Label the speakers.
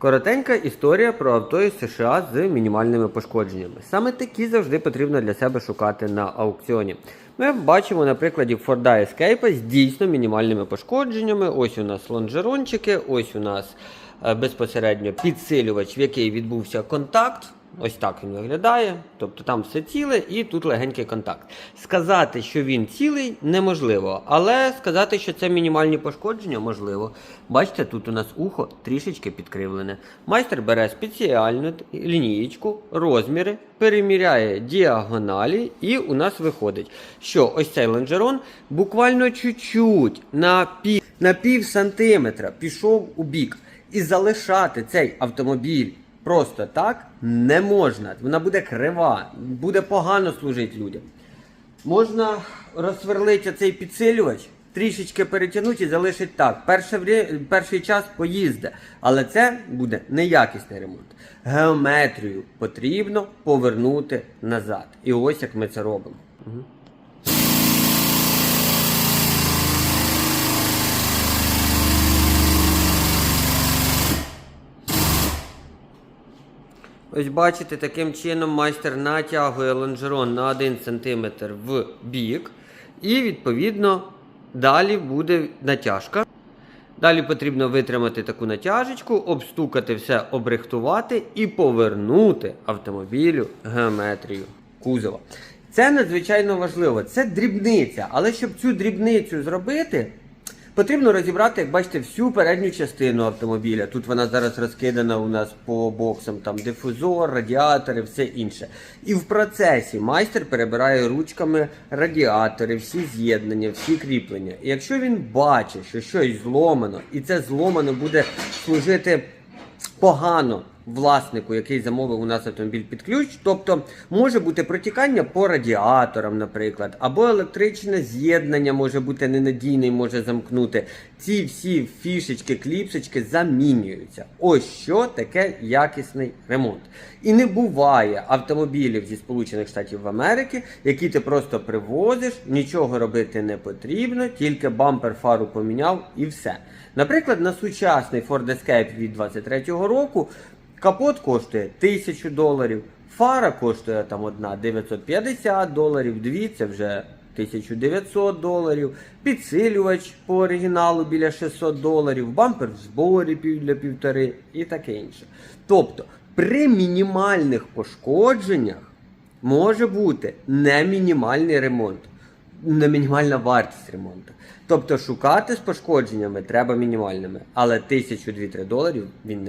Speaker 1: Коротенька історія про авто із США з мінімальними пошкодженнями. Саме такі завжди потрібно для себе шукати на аукціоні. Ми бачимо на прикладі Ford Escape з дійсно мінімальними пошкодженнями. Ось у нас лонжерончики, ось у нас е, безпосередньо підсилювач, в який відбувся контакт. Ось так він виглядає. Тобто там все ціле і тут легенький контакт. Сказати, що він цілий, неможливо, але сказати, що це мінімальні пошкодження, можливо. Бачите, тут у нас ухо трішечки підкривлене. Майстер бере спеціальну лінієчку, розміри, переміряє діагоналі, і у нас виходить, що ось цей лонжерон буквально чуть-чуть на пів, на пів сантиметра пішов у бік. І залишати цей автомобіль просто так не можна. Вона буде крива, буде погано служити людям. Можна розсверлити цей підсилювач, трішечки перетягнути і залишити так. Перше врі- перший час поїзде, але це буде неякісний ремонт. Геометрію потрібно повернути назад. І ось як ми це робимо. Ось бачите, таким чином майстер натягує лонжерон на 1 см в бік, і відповідно далі буде натяжка. Далі потрібно витримати таку натяжечку, обстукати все, обрихтувати і повернути автомобілю геометрію кузова. Це надзвичайно важливо. Це дрібниця, але щоб цю дрібницю зробити, Потрібно розібрати, як бачите, всю передню частину автомобіля. Тут вона зараз розкидана у нас по боксам, там дифузор, радіатори, все інше. І в процесі майстер перебирає ручками радіатори, всі з'єднання, всі кріплення. І якщо він бачить, що щось зломано, і це зломано буде служити погано власнику, який замовив у нас автомобіль під ключ, тобто може бути протікання по радіаторам, наприклад, або електричне з'єднання може бути ненадійне, може замкнути. Ці всі фішечки, кліпсочки замінюються. Ось що таке якісний ремонт. І не буває автомобілів зі Сполучених Штатів Америки, які ти просто привозиш, нічого робити не потрібно, тільки бампер фару поміняв і все. Наприклад, на сучасний Ford Escape від 23-го року капот коштує 1000 доларів, фара коштує там одна 950 доларів, дві це вже 1900 доларів, підсилювач по оригіналу біля 600 доларів, бампер в зборі пів для півтори і таке інше. Тобто, при мінімальних пошкодженнях може бути не мінімальний ремонт, не мінімальна вартість ремонту. Тобто шукати з пошкодженнями треба мінімальними, але 1000-2-3 доларів він не